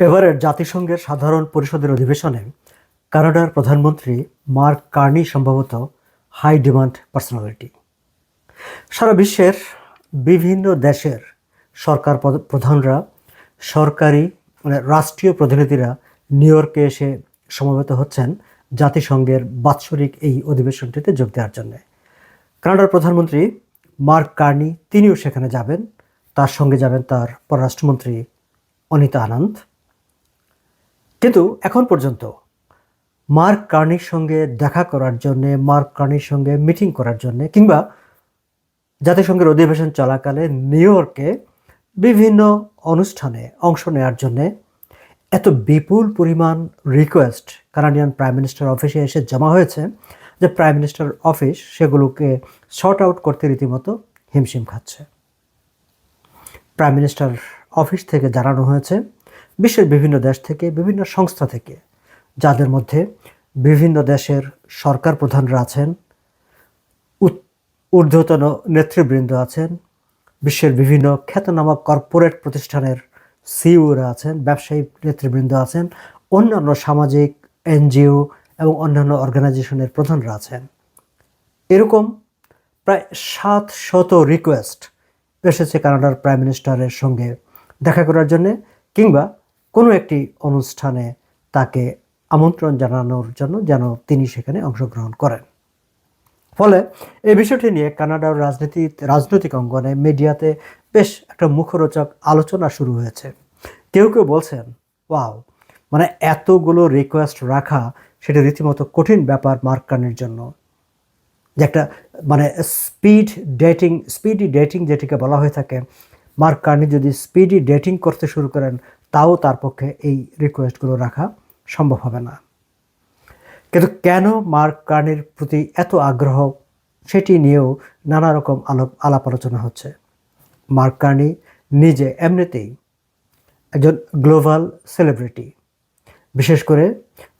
এবারের জাতিসংঘের সাধারণ পরিষদের অধিবেশনে কানাডার প্রধানমন্ত্রী মার্ক কার্নি সম্ভবত হাই ডিমান্ড পার্সোনালিটি। সারা বিশ্বের বিভিন্ন দেশের সরকার প্রধানরা, সরকারি মানে রাষ্ট্রীয় প্রতিনিধিরা নিউ ইয়র্কে এসে সমবেত হচ্ছেন জাতিসংঘের বাৎসরিক এই অধিবেশনটিতে যোগ দেওয়ার জন্য। কানাডার প্রধানমন্ত্রী মার্ক কার্নি তিনিও সেখানে যাবেন। তার সঙ্গে যাবেন তার পররাষ্ট্রমন্ত্রী অনিতা আনন্দ। কিন্তু এখন পর্যন্ত মার্ক কার্নির সঙ্গে দেখা করার জন্যে, মার্ক কার্নির সঙ্গে মিটিং করার জন্যে কিংবা জাতিসংঘের অধিবেশন চলাকালে নিউ ইয়র্কে বিভিন্ন অনুষ্ঠানে অংশ নেওয়ার জন্যে এত বিপুল পরিমাণ রিকোয়েস্ট কানাডিয়ান প্রাইম মিনিস্টার অফিসে এসে জমা হয়েছে যে প্রাইম মিনিস্টার অফিস সেগুলোকে শর্ট আউট করতে রীতিমতো হিমশিম খাচ্ছে। প্রাইম মিনিস্টার অফিস থেকে জানানো হয়েছে বিশ্বের বিভিন্ন দেশ থেকে, বিভিন্ন সংস্থা থেকে, যাদের মধ্যে বিভিন্ন দেশের সরকার প্রধানরা আছেন ঊর্ধ্বতন নেতৃবৃন্দ আছেন, বিশ্বের বিভিন্ন খ্যাতনামা কর্পোরেট প্রতিষ্ঠানের সিইওরা আছেন, ব্যবসায়ী নেতৃবৃন্দ আছেন, অন্যান্য সামাজিক, এনজিও এবং অন্যান্য অর্গানাইজেশনের প্রধানরা আছেন। এরকম প্রায় সাত শত রিকোয়েস্ট এসেছে কানাডার প্রাইম মিনিস্টারের সঙ্গে দেখা করার জন্যে কিংবা কোনো একটি অনুষ্ঠানে তাকে আমন্ত্রণ জানানোর জন্য যেন তিনি সেখানে অংশগ্রহণ করেন। ফলে এই বিষয়টি নিয়ে কানাডার রাজনীতি, রাজনৈতিক অঙ্গনে মিডিয়াতে বেশ একটা মুখরোচক আলোচনা শুরু হয়েছে। কেউ কেউ বলছেন, ওয়াও মানে এতগুলো রিকোয়েস্ট রাখা, সেটা রীতিমতো কঠিন ব্যাপার মার্কানের জন্য। যে একটা মানে স্পিড ডেটিং স্পিডি ডেটিং যেটিকে বলা হয়ে থাকে মার্ক কার্নি যদি স্পিডি ডেটিং করতে শুরু করেন তাও তার পক্ষে এই রিকোয়েস্টগুলো রাখা সম্ভব হবে না। কিন্তু কেন মার্ক কার্নির প্রতি এত আগ্রহ? সেটি নিয়েও নানা রকম আলাপ আলাপ আলোচনা হচ্ছে। মার্ক কার্নি নিজে এমনিতেই একজন গ্লোবাল সেলিব্রিটি। বিশেষ করে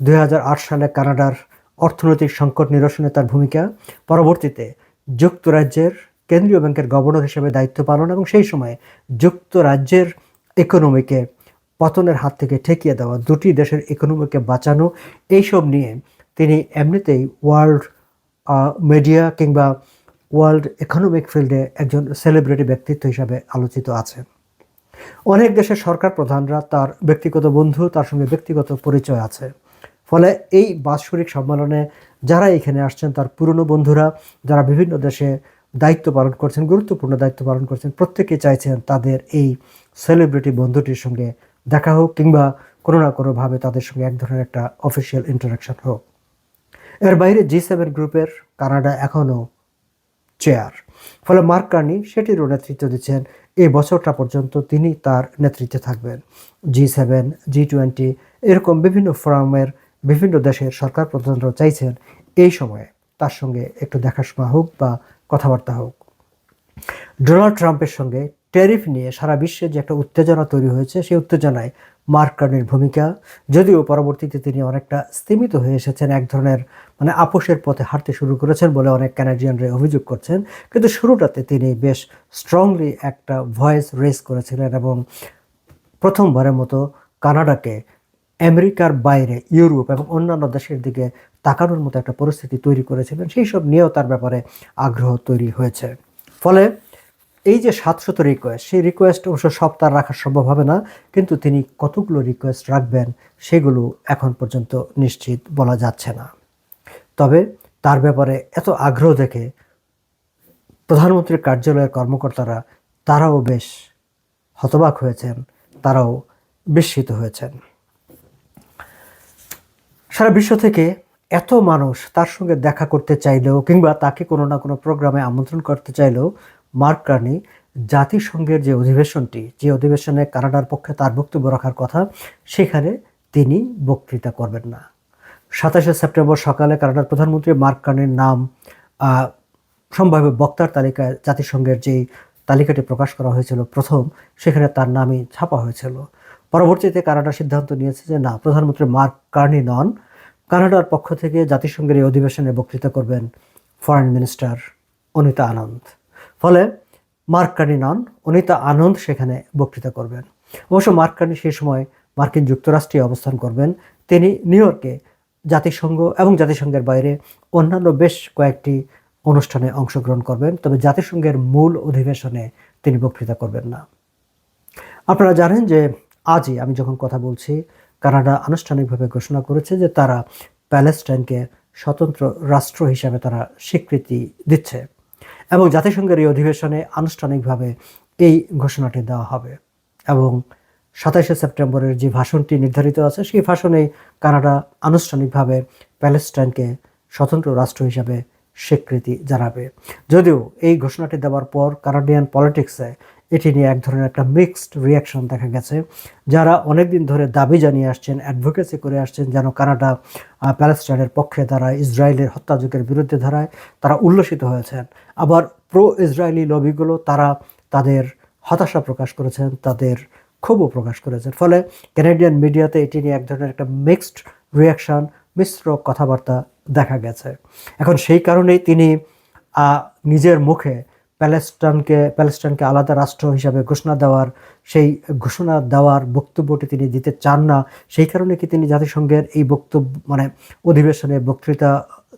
দু হাজার আট সালে কানাডার অর্থনৈতিক সংকট নিরসনে তার ভূমিকা, পরবর্তীতে যুক্তরাজ্যের কেন্দ্রীয় ব্যাংকের গভর্নর হিসেবে দায়িত্ব পালন এবং সেই সময়ে যুক্তরাজ্যের ইকোনমিকে পতনের হাত থেকে ঠেকিয়ে দেওয়া দুটি দেশের ইকোনমিকে বাঁচানো, এইসব নিয়ে তিনি এমনিতেই ওয়ার্ল্ড মিডিয়া কিংবা ওয়ার্ল্ড ইকোনমিক ফিল্ডে একজন সেলিব্রিটি ব্যক্তিত্ব হিসাবে আলোচিত আছেন। অনেক দেশের সরকার প্রধানরা তার ব্যক্তিগত বন্ধু, তার সঙ্গে ব্যক্তিগত পরিচয় আছে। ফলে এই বাৎসরিক সম্মেলনে যারা এখানে আসছেন, তার পুরনো বন্ধুরা, যারা বিভিন্ন দেশে দায়িত্ব পালন করছেন, গুরুত্বপূর্ণ দায়িত্ব পালন করছেন, প্রত্যেকে চাইছেন তাদের এই সেলিব্রিটি বন্ধুটির সঙ্গে দেখা হোক কিংবা কোনো না কোনোভাবে তাদের সঙ্গে এক ধরনের একটা অফিসিয়াল ইন্টারাকশন হোক। এর বাইরে জি সেভেন গ্রুপের কানাডা এখনও চেয়ার ফলে মার্ক কার্নি সেটিরও নেতৃত্ব দিচ্ছেন। এই বছরটা পর্যন্ত তিনি তার নেতৃত্বে থাকবেন। জি সেভেন জি টোয়েন্টি এরকম বিভিন্ন ফোরামের বিভিন্ন দেশের সরকার প্রধানরাও চাইছেন এই সময়ে তার সঙ্গে একটু দেখাশোনা হোক বা কথাবার্তা হোক। ডোনাল্ড ট্রাম্পের সঙ্গে ট্যারিফ নিয়ে সারা বিশ্বে যে একটা উত্তেজনা তৈরি হয়েছে, সেই উত্তেজনায় মার্ক কার্নির ভূমিকা। যদিও পরবর্তীতে তিনি অনেকটা স্তীমিত হয়ে এসেছেন, এক ধরনের মানে আপোষের পথে হাঁটতে শুরু করেছেন বলে অনেক ক্যানাডিয়ানরা অভিযোগ করছেন। কিন্তু শুরুটাতে তিনি বেশ স্ট্রংলি একটা ভয়েস রেস করেছিলেন এবং প্রথমবারের মতো কানাডাকে আমেরিকার বাইরে, ইউরোপ এবং অন্যান্য দেশের দিকে তাকানোর মতো একটা পরিস্থিতি তৈরি করেছিলেন। সেই সব নিয়েও তার ব্যাপারে আগ্রহ তৈরি হয়েছে। ফলে এই যে সাতশত রিকোয়েস্ট সেই রিকোয়েস্ট অবশ্য সব তার রাখা সম্ভব হবে না, কিন্তু তিনি কতগুলো রিকোয়েস্ট রাখবেন সেগুলো এখন পর্যন্ত নিশ্চিত বলা যাচ্ছে না। তবে তার ব্যাপারে এত আগ্রহ দেখে প্রধানমন্ত্রীর কার্যালয়ের কর্মকর্তারা তারাও বেশ হতবাক হয়েছেন, তারাও বিস্মিত হয়েছেন। সারা বিশ্ব থেকে এত মানুষ তার সঙ্গে দেখা করতে চাইলেও কিংবা তাকে কোনো না কোনো প্রোগ্রামে আমন্ত্রণ করতে চাইলেও মার্ক কার্নি, জাতিসংঘের যে অধিবেশনটি, যে অধিবেশনে কানাডার পক্ষে তার বক্তব্য রাখার কথা, সেখানে তিনি বক্তৃতা করবেন না। সাতাশে সেপ্টেম্বর সকালে কানাডার প্রধানমন্ত্রী মার্ক কার্নির নাম সম্ভাব্য বক্তার তালিকায় জাতিসংঘের যেই তালিকাটি প্রকাশ করা হয়েছিল প্রথম, সেখানে তার নামই ছাপা হয়েছিল। পরবর্তীতে কানাডা সিদ্ধান্ত নিয়েছে যে না, প্রধানমন্ত্রী মার্ক কার্নি নন। কানাডার পক্ষ থেকে জাতিসংঘের এই অধিবেশনে বক্তৃতা করবেন ফরেন মিনিস্টার অনিতা আনন্দ। ফলে মার্কানি নন অনিতা আনন্দ সেখানে বক্তৃতা করবেন। অবশ্য মার্কানি সেই সময় মার্কিন যুক্তরাষ্ট্রে অবস্থান করবেন। তিনি নিউ ইয়র্কে জাতিসংঘ এবং জাতিসংঘের বাইরে অন্যান্য বেশ কয়েকটি অনুষ্ঠানে অংশগ্রহণ করবেন, তবে জাতিসংঘের মূল অধিবেশনে তিনি বক্তৃতা করবেন না। আপনারা জানেন যে আজই আমি যখন কথা বলছি, কানাডা আনুষ্ঠানিকভাবে ঘোষণা করেছে যে তারা প্যালেস্টাইনকে স্বতন্ত্র রাষ্ট্র হিসাবে তারা স্বীকৃতি দিচ্ছে। এবং জাতিসংঘের এই অধিবেশনে আনুষ্ঠানিকভাবে এই ঘোষণাটি দেওয়া হবে। এবং সাতাশে সেপ্টেম্বরের যে ভাষণটি নির্ধারিত আছে, সেই ভাষণে কানাডা আনুষ্ঠানিকভাবে প্যালেস্টাইনকে স্বতন্ত্র রাষ্ট্র হিসাবে স্বীকৃতি জানাবে। যদিও এই ঘোষণাটি দেওয়ার পর কানাডিয়ান পলিটিক্সে এটি নিয়ে এক ধরনের একটা মিক্সড রিয়াকশন দেখা গেছে। যারা অনেকদিন ধরে দাবি জানিয়ে আসছেন অ্যাডভোকেসি করে আসছেন যেন কানাডা প্যালেস্টাইনের পক্ষে দাঁড়ায় ইসরায়েলের হত্যাযজ্ঞের বিরুদ্ধে দাঁড়ায়, তারা উল্লসিত হয়েছেন। আবার প্রো ইসরায়েলি লবিগুলো তারা তাদের হতাশা প্রকাশ করেছেন, তাদের ক্ষোভও প্রকাশ করেছেন। ফলে ক্যানাডিয়ান মিডিয়াতে এটি নিয়ে এক ধরনের একটা মিক্সড রিয়াকশন মিশ্র কথাবার্তা দেখা গেছে। এখন সেই কারণেই তিনি নিজের মুখে প্যালেস্টাইনকে প্যালেস্টাইনকে আলাদা রাষ্ট্র হিসাবে ঘোষণা দেওয়ার, সেই ঘোষণা দেওয়ার বক্তব্যটি তিনি দিতে চান না। সেই কারণে কি তিনি জাতিসংঘের এই বক্তব্য মানে অধিবেশনে বক্তৃতা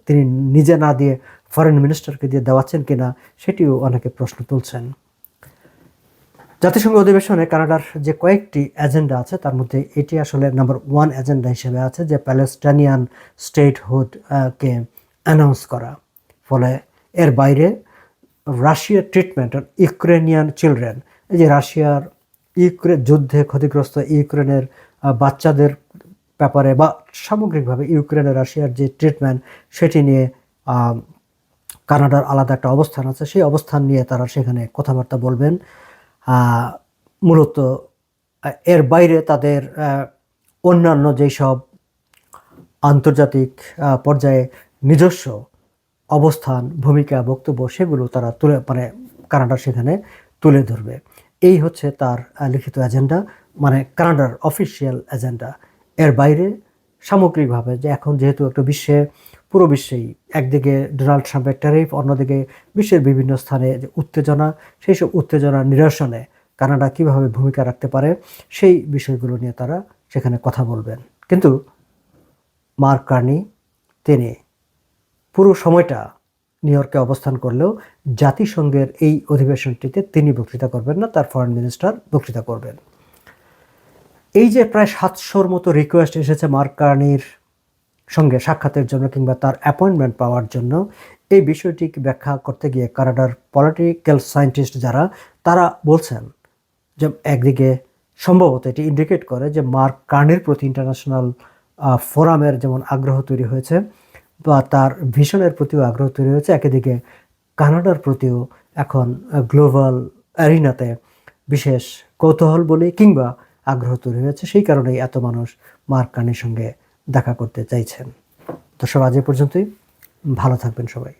তিনি নিজে না দিয়ে ফরেন মিনিস্টারকে দিয়ে দেওয়াচ্ছেন কিনা, সেটিও অনেকে প্রশ্ন তুলছেন। জাতিসংঘ অধিবেশনে কানাডার যে কয়েকটি এজেন্ডা আছে, তার মধ্যে এটি আসলে নাম্বার ওয়ান এজেন্ডা হিসেবে আছে, যে প্যালেস্টাইনিয়ান স্টেটহুড কে অ্যানাউন্স করা। ফলে এর বাইরে রাশিয়ার ট্রিটমেন্ট অন ইউক্রেনিয়ান চিলড্রেন এই যে রাশিয়ার ইউক্রেন যুদ্ধে ক্ষতিগ্রস্ত ইউক্রেনের বাচ্চাদের ব্যাপারে বা সামগ্রিকভাবে ইউক্রেনের, রাশিয়ার যে ট্রিটমেন্ট সেটি নিয়ে কানাডার আলাদা একটা অবস্থান আছে। সেই অবস্থান নিয়ে তারা সেখানে কথাবার্তা বলবেন। মূলত এর বাইরে তাদের অন্যান্য যেই সব আন্তর্জাতিক পর্যায়ে নিজস্ব অবস্থান, ভূমিকা, বক্তব্য সেগুলো তারা তুলে মানে কানাডা সেখানে তুলে ধরবে। এই হচ্ছে তার লিখিত এজেন্ডা মানে কানাডার অফিসিয়াল এজেন্ডা এর বাইরে সামগ্রিকভাবে যে এখন যেহেতু একটা বিশ্বে, পুরো বিশ্বেই একদিকে ডোনাল্ড ট্রাম্পের ট্যারিফ অন্যদিকে বিশ্বের বিভিন্ন স্থানে যে উত্তেজনা, সেই সব উত্তেজনা নিরসনে কানাডা কীভাবে ভূমিকা রাখতে পারে, সেই বিষয়গুলো নিয়ে তারা সেখানে কথা বলবেন। কিন্তু মার্ক কার্নি, তিনি পুরো সময়টা নিউ ইয়র্কে অবস্থান করলেও জাতিসংঘের এই অধিবেশনটিতে তিনি বক্তৃতা করবেন না, তার ফরেন মিনিস্টার বক্তৃতা করবেন। এই যে প্রায় সাতশোর মতো রিকোয়েস্ট এসেছে মার্ক কার্নির সঙ্গে সাক্ষাতের জন্য কিংবা তার অ্যাপয়েন্টমেন্ট পাওয়ার জন্য, এই বিষয়টি ব্যাখ্যা করতে গিয়ে কানাডার পলিটিক্যাল সায়েন্টিস্ট যারা, তারা বলছেন যে একদিকে সম্ভবত এটি ইন্ডিকেট করে যে মার্ক কার্নির প্রতি ইন্টারন্যাশনাল ফোরামের যেমন আগ্রহ তৈরি হয়েছে বা তার ভিশনের প্রতিও আগ্রহ তৈরি হয়েছে। একদিকে কানাডার প্রতিও এখন গ্লোবাল অ্যারিনাতে বিশেষ কৌতূহল বলে কিংবা আগ্রহ তৈরি হয়েছে। সেই কারণেই এত মানুষ মার্ক কার্নির সঙ্গে দেখা করতে চাইছেন। তো সব আজ এ পর্যন্তই। ভালো থাকবেন সবাই।